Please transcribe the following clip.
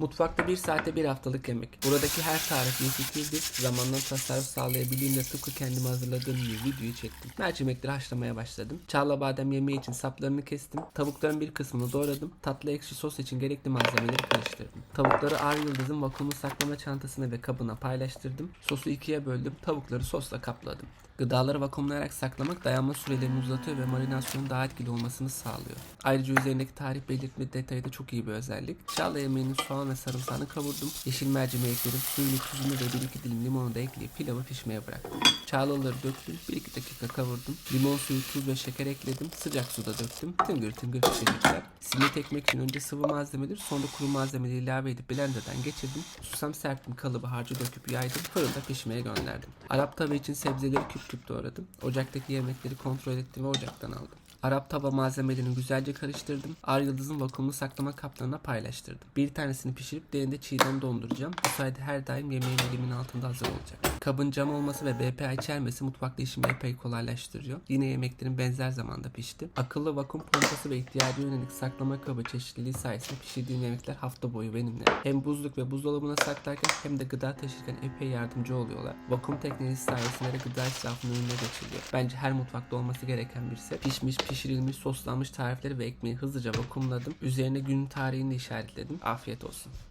Mutfakta bir saate bir haftalık yemek. Buradaki her tarif fikirdir. Zamandan tasarruf sağlayabileyim de tıpkı kendime hazırladığım gibi videoyu çektim. Mercimekleri haşlamaya başladım. Çağla badem yemeği için saplarını kestim. Tavukların bir kısmını doğradım. Tatlı ekşi sos için gerekli malzemeleri karıştırdım. Tavukları Ar Yıldız'ın vakumlu saklama çantasına ve kabına paylaştırdım. Sosu ikiye böldüm. Tavukları sosla kapladım. Gıdaları vakumlayarak saklamak dayanma sürelerini uzatıyor ve marinasyonun daha etkili olmasını sağlıyor. Ayrıca üzerindeki tarih belirtme detayı da çok iyi bir özellik. Çağla yemeğinin soğan ve sarımsağını kavurdum. Yeşil mercimeği ekledim. Suyunu, tuzunu ve bir iki dilim limonu da ekleyip pilavı pişmeye bıraktım. Çağlaları döktüm. 1-2 dakika kavurdum. Limon suyu, tuz ve şeker ekledim. Sıcak suda döktüm. Tıngır tıngır pişirdikler. Simit ekmek için önce sıvı malzemeleri sonra kuru malzemeleri ilave edip blenderdan geçirdim. Susam serptim kalıbı harcı döküp yaydım. Fırında pişmeye gönderdim. Arap tava için sebzeleri küp küp doğradım. Ocaktaki yemekleri kontrol ettim ve ocaktan aldım. Arap tava malzemelerini güzelce karıştırdım. Ar Yıldız'ın vakumlu saklama kaplarına paylaştırdım. Bir tanesini pişirip diğerini de çiğden donduracağım. Bu sayede her daim yemeğim elimin altında hazır olacak. Kabın cam olması ve BPA içermesi mutfakta işimi epey kolaylaştırıyor. Yine yemeklerin benzer zamanda pişti. Akıllı vakum pompası ve ihtiyaca yönelik saklama kabı çeşitliliği sayesinde pişirdiğim yemekler hafta boyu benimle. Hem buzluk ve buzdolabına saklarken hem de gıda taşırken epey yardımcı oluyorlar. Vakum teknolojisi sayesinde de gıda israfının önüne geçiliyor. Bence her mutfakta olması gereken bir set. Pişmiş, pişirilmiş, soslanmış tarifleri ve ekmeği hızlıca vakumladım. Üzerine günün tarihini işaretledim. Afiyet olsun.